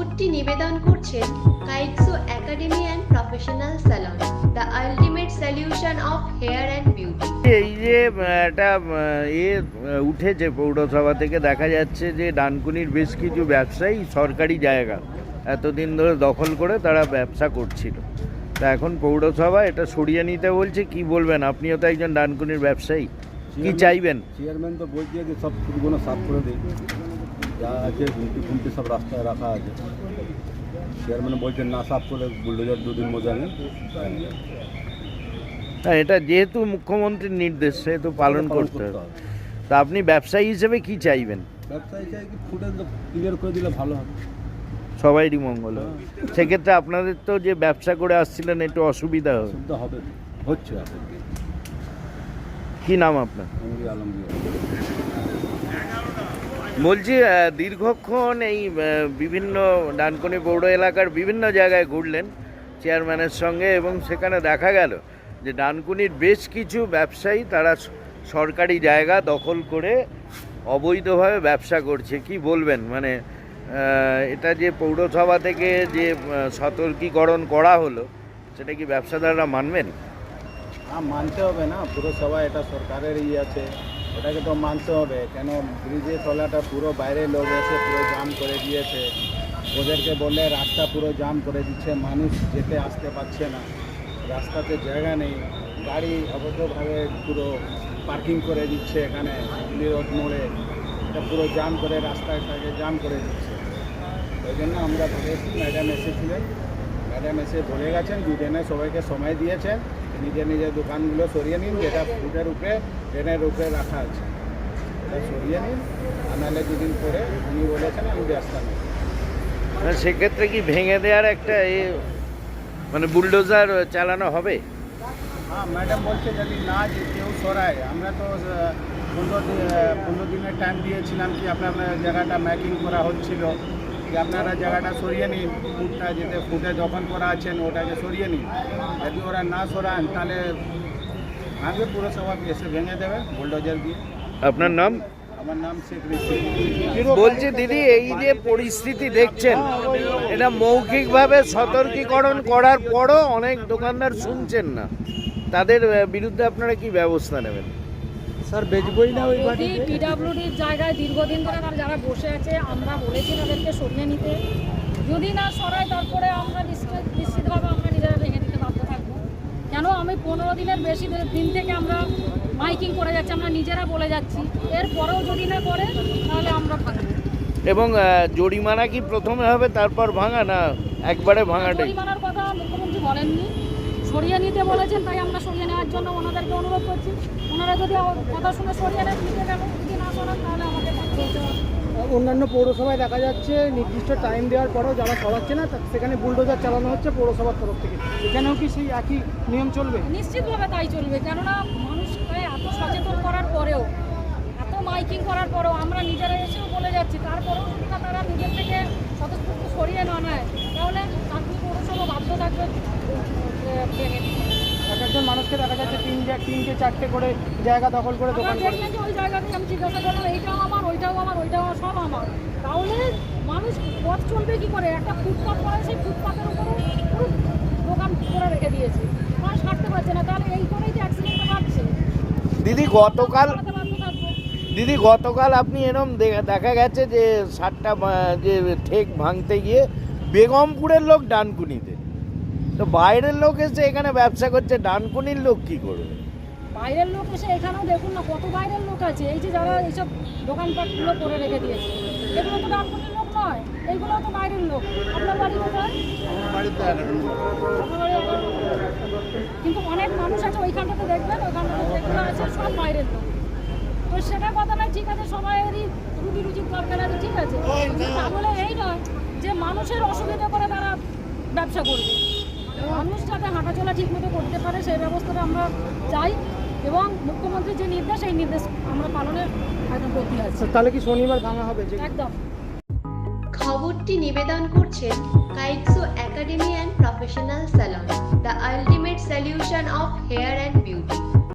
খবরটি নিবেদন করছেন কাইটসো academy and professional salon the ultimate solution of hair and beauty. এই যে একটা এ উঠেছে পৌরসভা থেকে দেখা যাচ্ছে যে ডানকুনির বেশ কিছু ব্যবসায়ী সরকারি জায়গা এতদিন ধরে দখল করে তারা ব্যবসা করছিল। তা এখন পৌরসভা এটা সরিয়ে নিতে বলছে কি বলবেন? আপনিও তো একজন ডানকুনির ব্যবসায়ী কি চাইবেন? চেয়ারম্যান তো বলছে যে সব ফুটগুলো সাফ করে দিই যা আছে ঘুমটি ঘুমটি সব রাস্তায় রাখা আছে। চেয়ারম্যান বলছেন না সাফ করে বুলডোজার দুদিন মজা নেই হ্যাঁ এটা যেহেতু মুখ্যমন্ত্রীর নির্দেশ সেহেতু পালন করতে হবে। তা আপনি ব্যবসায়ী হিসেবে কি চাইবেন? ব্যবসায়ী চাই কি ফুটে ক্লিয়ার করে দিলে ভালো হবে। সবাইরই মঙ্গল হবে। সেক্ষেত্রে আপনাদের তো যে ব্যবসা করে আসছিলেন একটু অসুবিধা হবে। হবে হচ্ছে কি নাম আপনার? আলমগীর। বলছি দীর্ঘক্ষণ এই বিভিন্ন ডানকুনি পৌর এলাকার বিভিন্ন জায়গায় ঘুরলেন চেয়ারম্যানের সঙ্গে এবং সেখানে দেখা গেল যে ডানকুনির বেশ কিছু ব্যবসায়ী তারা সরকারি জায়গা দখল করে অবৈধভাবে ব্যবসা করছে। কি বলবেন? মানে এটা যে পৌরসভা থেকে যে সতর্কীকরণ করা হলো, সেটা কি ব্যবসাদাররা মানবেন? মানতে হবে না। পুরসভা এটা সরকারের ইয়ে আছে। এটাকে তো মানতে হবে, কেন ব্রিজের তলাটা পুরো বাইরে লোক এসে পুরো জাম করে দিয়েছে। ওদেরকে বলে রাস্তা পুরো জাম করে দিচ্ছে, মানুষ যেতে আসতে পারছে না। রাস্তাতে জায়গা নেই, গাড়ি অবৈধভাবে পুরো পার্কিং করে দিচ্ছে এখানে রোড মোড়ে। এটা পুরো জাম করে রাস্তাটাকে জাম করে দিচ্ছে। ওই জন্য আমরা বলেছি ম্যাডাম এসেছিলেন। ম্যাডাম এসে বলে গেছেন দুজনে সবাইকে সময় দিয়েছেন নিজের নিজের দোকানগুলো সরিয়ে নিন যেটা ফুটের উপরে ট্রেনের উপরে রাখা আছে। এটা সরিয়ে নিন আর নাহলে দুদিন পরে উনি বলেছেন আমি ব্যস্ত নেই। না, সেক্ষেত্রে কি ভেঙে দেওয়ার একটা এ মানে বুলডোজার চালানো হবে? হ্যাঁ ম্যাডাম বলছে যদি না যে কেউ সরায় আমরা তো পনেরো দিন পনেরো দিনের টাইম দিয়েছিলাম কি আপনার আপনার জায়গাটা ম্যাকিং করা হচ্ছিল? যে আপনারা জায়গাটা সরিয়ে নিন ফুটটা যেতে ফুটে দখল করা আছেন ওটাকে সরিয়ে নিন। যদি ওরা না সরান তাহলে ভাঙবে পুরসভা এসে ভেঙে দেবে বুলডোজার দিয়ে। আপনার নাম? আমার নাম শেখ বলছি দিদি এই যে পরিস্থিতি দেখছেন এটা মৌখিকভাবে সতর্কীকরণ করার পরও অনেক দোকানদার শুনছেন না। তাদের বিরুদ্ধে আপনারা কি ব্যবস্থা নেবেন? স্যার বেচবই না ওই যদি পিডাব্লিউডির জায়গায় দীর্ঘদিন ধরে তারা যারা বসে আছে আমরা বলেছি তাদেরকে সরিয়ে নিতে। যদি না সরায় তারপরে আমরা নিশ্চিত নিশ্চিতভাবে আমরা নিজেরা ভেঙে দিতে বাধ্য থাকব। কেন? আমি পনেরো দিনের বেশি দিন থেকে আমরা মাইকিং করে যাচ্ছি আমরা নিজেরা বলে যাচ্ছি। এরপরেও যদি না করে তাহলে আমরা এবং জরিমানা কি প্রথমে হবে তারপর ভাঙা না একবারে ভাঙাটাই জরিমানার কথা মুখ্যমন্ত্রী বলেননি। সরিয়ে নিতে বলেছেন তাই আমরা সরিয়ে নেওয়ার জন্য ওনাদেরকে অনুরোধ করছি। ওনারা যদি কথা শুনে সরিয়ে নেন নিতে যদি না সরান তাহলে আমাদের অন্যান্য পৌরসভায় দেখা যাচ্ছে নির্দিষ্ট টাইম দেওয়ার পরেও যারা সরাচ্ছে না সেখানে বুলডোজার চালানো হচ্ছে পৌরসভার তরফ থেকে। এখানেও কি সেই একই নিয়ম চলবে? নিশ্চিতভাবে তাই চলবে কেননা মানুষকে এত সচেতন করার পরেও এত মাইকিং করার পরেও আমরা নিজেরা এসেও বলে যাচ্ছি তারপরেও তারা নিজের থেকে স্বতঃস্ফূর্ত সরিয়ে না নেয় তাহলে চাকরি পৌরসভা বাধ্য থাকবে আহ, ভেঙে দিতে। মানুষকে দেখা যাচ্ছে তিন জা- তিনটে চারটে করে জায়গা দখল করে দোকান করে। ওই জায়গাতেই আমি জিজ্ঞাসা করলাম এইটাও আমার ওইটাও আমার ওইটাও আমার সব আমার। তাহলে মানুষ পথ চলবে কি করে? একটা ফুটপাথ করে সেই ফুটপাথের উপরে পুরো দোকান করে রেখে দিয়েছে। মানুষ হাঁটতে পারছে না তাহলে এই করেই যে অ্যাক্সিডেন্টটা বাড়ছে। দিদি গতকাল দিদি গতকাল আপনি এরম দেখা গেছে যে সাতটা যে ঠেক ভাঙতে গিয়ে বেগমপুরের লোক ডানকুনিতে। তো বাইরের লোক এসে এখানে ব্যবসা করছে ডানকুনির লোক কি করবে? বাইরের লোক এসে এখানেও দেখুন না কত বাইরের লোক আছে। এই যে যারা এইসব দোকানপাটগুলো করে রেখে দিয়েছে এগুলো তো ডানকুনির লোক নয় এইগুলো তো বাইরের লোক। আপনার বাড়ি কোথায়? কিন্তু অনেক মানুষ আছে ওইখানটাতে দেখবেন ওইখানটাতে যেগুলো আছে সব বাইরের লোক। তো সেটা কথা না ঠিক আছে সবাইয়েরই রুটি রুচির দরকার আছে ঠিক আছে। কিন্তু তা বলে এই নয় যে মানুষের অসুবিধা করে তারা ব্যবসা করবে। মানুষ যাতে হাঁটাচলা ঠিক মতো করতে পারে সেই ব্যবস্থাটা আমরা চাই এবং মুখ্যমন্ত্রীর যে নির্দেশ এই নির্দেশ আমরা পালনের একদম প্রতি আছে। তাহলে কি শনিবার ভাঙা হবে? যে একদম। খবরটি নিবেদন করছেন কাইটসো academy and professional salon the ultimate solution of hair and beauty.